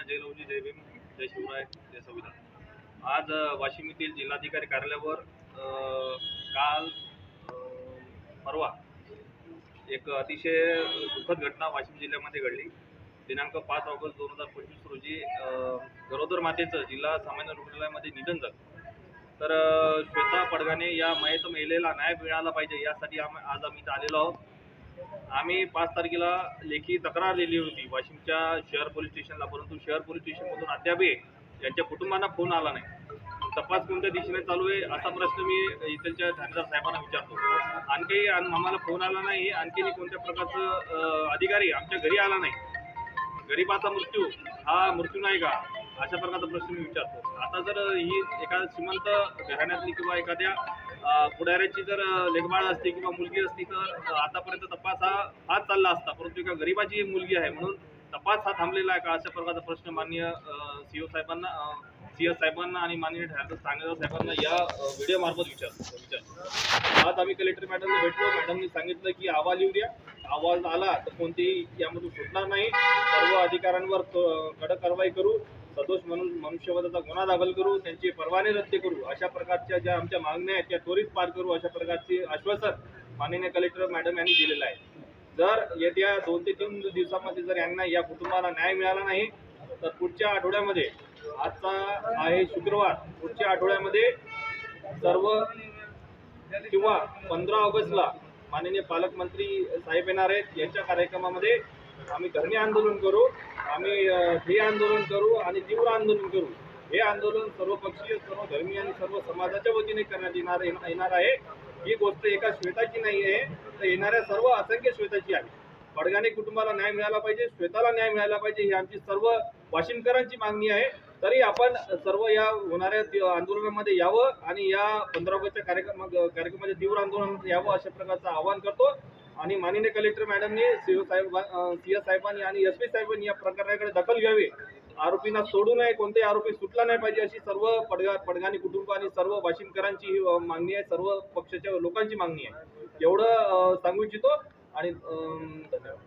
सर्वांना जय लवजी जय भीम जय शिवराय जय संविधान. आज वाशिम येथील जिल्हाधिकारी कार्यालयावर काल परवा एक अतिशय दुःखद घटना वाशिम जिल्ह्यामध्ये घडली. दिनांक पाच ऑगस्ट दोन हजार पंचवीस रोजी गरोदर मातेचं जिल्हा सामान्य रुग्णालयामध्ये निधन झालं. तर श्वेता पडगाने या मयत महिलेला न्याय मिळाला पाहिजे यासाठी आम आज आम्ही इथं आलेलो आहोत. आम्ही पाच तारखेला लेखी तक्रार दिली होती. वाशिमच्या शहर पोलीस स्टेशनला परंतु शहर पोलीस स्टेशनमधून अद्यापही यांच्या कुटुंबांना फोन आला नाही. तपास कोणत्या दिशेने चालू आहे असा प्रश्न मी इथलच्या ठाणेदार साहेबांना विचारतो. आणखी आम्हाला फोन आला नाही आणखी कोणत्या प्रकारचं अधिकारी आमच्या घरी आला नाही. गरीबाचा मृत्यू हा मृत्यू नाही का? अशा प्रकारचा प्रश्न मी विचारतो. आता जर ही एका श्रीमंत घराण्यातली किंवा एखाद्या पुढाऱ्याची जर लेखबाळ असते किंवा मुलगी असती तर आतापर्यंत तपास हा हाच चालला असता. परंतु एका गरीबाची मुलगी आहे म्हणून तपास हा थांबलेला आहे का? अशा प्रकारचा प्रश्न माननीय सीओ साहेबांना सी एस साहेबांना आणि माननीय ठाणे ठाणेदार साहेबांना या व्हिडिओ मार्फत विचारतो विचारतो आज आम्ही कलेक्टर मॅडमला भेटलो. मॅडमनी सांगितलं की अहवाल येऊ द्या. आवाज आला तर कोणतेही यामधून सुटणार नाही. सर्व अधिकाऱ्यांवर क- कडक कारवाई करू. सदोष म्हणून मनुष्यवधाचा गुन्हा दाखल करू. त्यांचे परवाने रद्द करू. अशा प्रकारच्या ज्या आमच्या मागण्या आहेत त्या त्वरित पार करू अशा प्रकारचे आश्वासन माननीय कलेक्टर मॅडम यांनी दिलेलं आहे. जर येत्या दोन ते तीन दिवसामध्ये जर यांना या कुटुंबाला न्याय मिळाला नाही तर पुढच्या आठवड्यामध्ये आजचा आहे शुक्रवार पुढच्या आठवड्यामध्ये सर्व किंवा पंधरा ऑगस्टला माननीय पालकमंत्री साहेब येणार आहेत. यांच्या कार्यक्रमामध्ये आम्ही धरणे आंदोलन करू आम्ही हे आंदोलन करू आणि तीव्र आंदोलन करू. हे आंदोलन सर्वपक्षीय सर्व धर्मीय आणि सर्व समाजाच्या वतीने करण्यात येणार येणार आहे. ही गोष्ट एका श्वेताची नाही आहे. तर येणाऱ्या सर्व असंख्य श्वेताची आहे. पडगाणे कुटुंबाला न्याय मिळाला पाहिजे श्वेताला न्याय मिळाला पाहिजे ही आमची सर्व वाशिमकरांची मागणी आहे. तरी आपण सर्व या होणाऱ्या आंदोलनामध्ये यावं आणि या पंधरा ऑगस्टच्या कार्यक्रम कार्यक्रमाच्या तीव्र आंदोलनात यावं अशा प्रकारचं आवाहन करतो. आणि माननीय कलेक्टर मॅडमनी सीओ साहेब सी एस साहेबांनी आणि एस पी साहेबांनी या प्रकरणाकडे दखल घ्यावी. आरोपींना सोडू नये कोणतेही आरोपी सुटला नाही पाहिजे अशी सर्व पडगा पडगाणी कुटुंब आणि सर्व वाशिमकरांची ही मागणी आहे. सर्व पक्षाच्या लोकांची मागणी आहे. एवढं सांगू इच्छितो आणि धन्यवाद.